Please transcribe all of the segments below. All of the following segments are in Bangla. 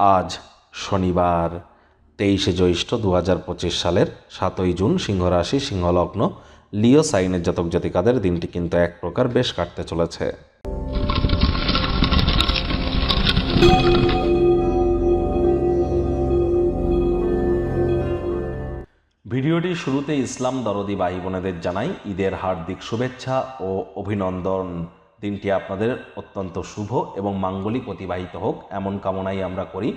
আজ শনিবার, তেইশে জ্যৈষ্ঠ দু হাজার পঁচিশ সালের সাতই জুন সিংহরাশি সিংহলগ্ন লিও সাইনের জাতক জাতিকাদের দিনটি কিন্তু এক প্রকার বেশ কাটতে চলেছে। ভিডিওটি শুরুতে ইসলাম দরদি ভাই বোনেদের জানাই ঈদের হার্দিক শুভেচ্ছা ও অভিনন্দন। দিনটি আপনাদের অত্যন্ত শুভ এবং মাঙ্গলিক অতিবাহিত হোক, এমন কামনাই আমরা করি।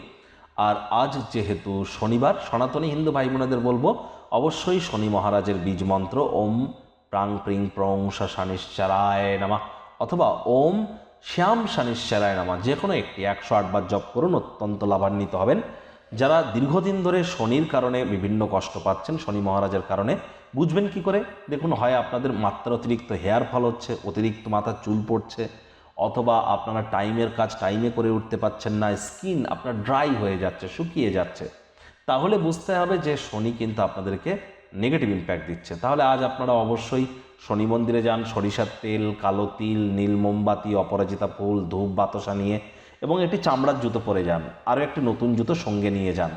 আর আজ যেহেতু শনিবার, সনাতনী হিন্দু ভাই বোনেদের বলব, অবশ্যই শনি মহারাজের বীজ মন্ত্র, ওম প্রাং প্রিং প্রং শানিশ্চারায় নামা, অথবা ওম শ্যাম শানিশ্চারায় নামা যে কোনো একটি, একশো আটবার জপ করুন, অত্যন্ত লাভান্বিত হবেন। যারা দীর্ঘদিন ধরে শনির কারণে বিভিন্ন কষ্ট পাচ্ছেন, শনি মহারাজের কারণে, বুঝবেন কি করে? দেখুন, হয় আপনাদের মাত্রা অতিরিক্ত হেয়ার ফল হচ্ছে, অতিরিক্ত মাথার চুল পড়ছে, অথবা আপনারা টাইমের কাজ টাইমে করে উঠতে পারছেন না স্কিন আপনার ড্রাই হয়ে যাচ্ছে, শুকিয়ে যাচ্ছে। তাহলে বুঝতে হবে যে শনি কিন্তু আপনাদেরকে নেগেটিভ ইম্প্যাক্ট দিচ্ছে। তাহলে আজ আপনারা অবশ্যই শনি মন্দিরে যান, সরিষার তেল, কালো তিল, নীল মোমবাতি, অপরাজিতা ফুল, ধূপ, বাতাসা নিয়ে এবং একটি চামড়ার জুতো পরে যান, আরও একটি নতুন জুতো সঙ্গে নিয়ে যান।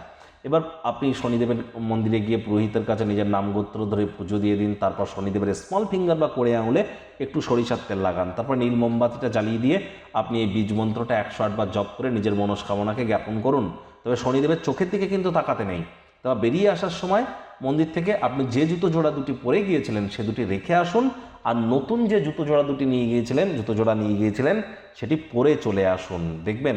এবার আপনি শনিদেবের মন্দিরে গিয়ে পুরোহিতের কাছে নিজের নাম গোত্র ধরে পুজো দিয়ে দিন, তারপর শনিদেবের স্মল ফিঙ্গার বা কোড়ে আঙুলে একটু সরিষার তেল লাগান। তারপর নীল মোমবাতিটা জ্বালিয়ে দিয়ে আপনি এই বীজ মন্ত্রটা একশো আটবার জপ করে নিজের মনস্কামনাকে জ্ঞাপন করুন। তবে শনিদেবের চোখের দিকে কিন্তু তাকাতে নেই। তবে বেরিয়ে আসার সময় মন্দির থেকে আপনি যে জুতো জোড়া দুটি পরে গিয়েছিলেন সে দুটি রেখে আসুন। আর নতুন যে জুতো জোড়া দুটি নিয়ে গিয়েছিলেন, জুতো জোড়া নিয়ে গিয়েছিলেন, সেটি পরে চলে আসুন। দেখবেন,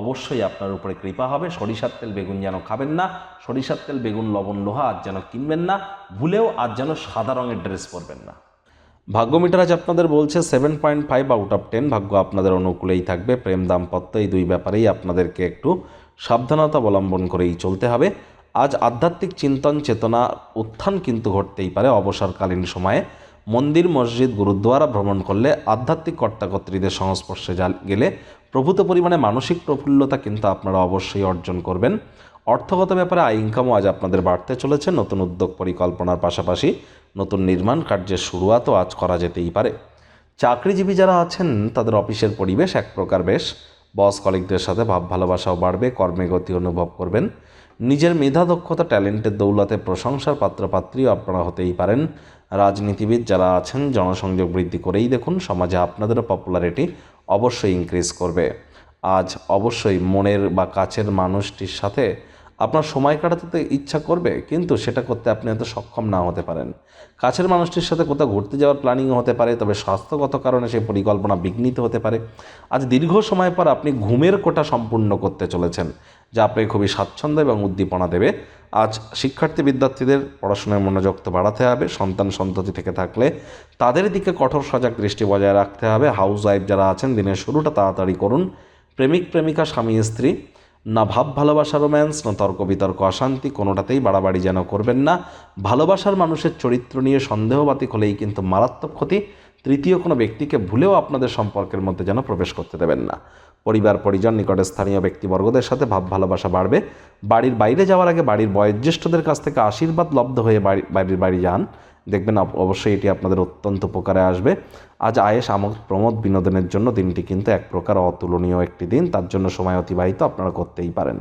অবশ্যই আপনার উপরে কৃপা হবে। সরিষার তেল বেগুন যেন খাবেন না, সরিষার তেল, বেগুন, লবণ, লোহা আজ যেন কিনবেন না, ভুলেও আজ যেন সাদা রঙের ড্রেস পরবেন না। ভাগ্য মিটার আজ আপনাদের বলছে seven point five out of ten ভাগ্য আপনাদের অনুকূলেই থাকবে। প্রেম দাম্পত্য, এই দুই ব্যাপারেই আপনাদেরকে একটু সাবধানতা অবলম্বন করেই চলতে হবে। আজ আধ্যাত্মিক চিন্তন চেতনা উত্থান কিন্তু ঘটতেই পারে অবসরকালীন সময়ে। মন্দির, মসজিদ, গুরুদ্বারা ভ্রমণ করলে আধ্যাত্মিক কর্তাকর্ত্রীদের সংস্পর্শে গেলে প্রভূত পরিমাণে মানসিক প্রফুল্লতা কিন্তু আপনারা অবশ্যই অর্জন করবেন। অর্থগত ব্যাপারে আয় ইনকামও আজ আপনাদের বাড়তে চলেছে। নতুন উদ্যোগ পরিকল্পনার পাশাপাশি নতুন নির্মাণ কার্যের শুরুয়াতও আজ করা যেতেই পারে। চাকরিজীবী যারা আছেন, তাদের অফিসের পরিবেশ এক প্রকার বেশ। বস কলিগদের সাথে ভাব ভালোবাসাও বাড়বে, কর্মে গতি অনুভব করবেন। নিজের মেধা দক্ষতা ট্যালেন্টের দৌলতে প্রশংসার পাত্রপাত্রীও আপনারা হতেই পারেন। রাজনীতিবিদ যারা আছেন, জনসংযোগ বৃদ্ধি করেই দেখুন, সমাজে আপনাদেরও পপুলারিটি অবশ্যই ইনক্রিজ করবে। আজ অবশ্যই মনের বা কাছের মানুষটির সাথে আপনার সময় কাটাতে ইচ্ছা করবে, কিন্তু সেটা করতে আপনি এত সক্ষম না হতে পারেন। কাছের মানুষটির সাথে কোথাও ঘুরতে যাওয়ার প্ল্যানিংও হতে পারে, তবে স্বাস্থ্যগত কারণে সেই পরিকল্পনা বিঘ্নিত হতে পারে। আজ দীর্ঘ সময় পর আপনি ঘুমের কোটা সম্পূর্ণ করতে চলেছেন। যা আপনাকে খুবই স্বাচ্ছন্দ্য এবং উদ্দীপনা দেবে। আজ শিক্ষার্থী বিদ্যার্থীদের পড়াশোনায় মনোযোগ তো বাড়াতে হবে, সন্তান সন্ততি থেকে থাকলে তাদের দিকে কঠোর সজাগ দৃষ্টি বজায় রাখতে হবে। হাউস ওয়াইফ যারা আছেন, দিনের শুরুটা তাড়াতাড়ি করুন। প্রেমিক, প্রেমিকা, স্বামী, স্ত্রী, না ভাব, ভালোবাসা রোম্যান্স না তর্ক, বিতর্ক, অশান্তি, কোনোটাতেই বাড়াবাড়ি যেন করবেন না। ভালোবাসার মানুষের চরিত্র নিয়ে সন্দেহবাতিক হলেই কিন্তু মারাত্মক ক্ষতি। তৃতীয় কোনো ব্যক্তিকে ভুলেও আপনাদের সম্পর্কের মধ্যে যেন প্রবেশ করতে দেবেন না। পরিবার, পরিজন, নিকটে স্থানীয় ব্যক্তিবর্গদের সাথে ভাব, ভালোবাসা বাড়বে। বাড়ির বাইরে যাওয়ার আগে বাড়ির বয়োজ্যেষ্ঠদের কাছ থেকে আশীর্বাদ লব্ধ হয়ে বাড়ি, বাড়ির বাড়ি যান। দেখবেন অবশ্যই এটি আপনাদের অত্যন্ত উপকারে আসবে। আজ আয়েস আমোদ প্রমোদ বিনোদনের জন্য দিনটি কিন্তু এক প্রকার অতুলনীয় একটি দিন। তার জন্য সময় অতিবাহিত আপনারা করতেই পারেন।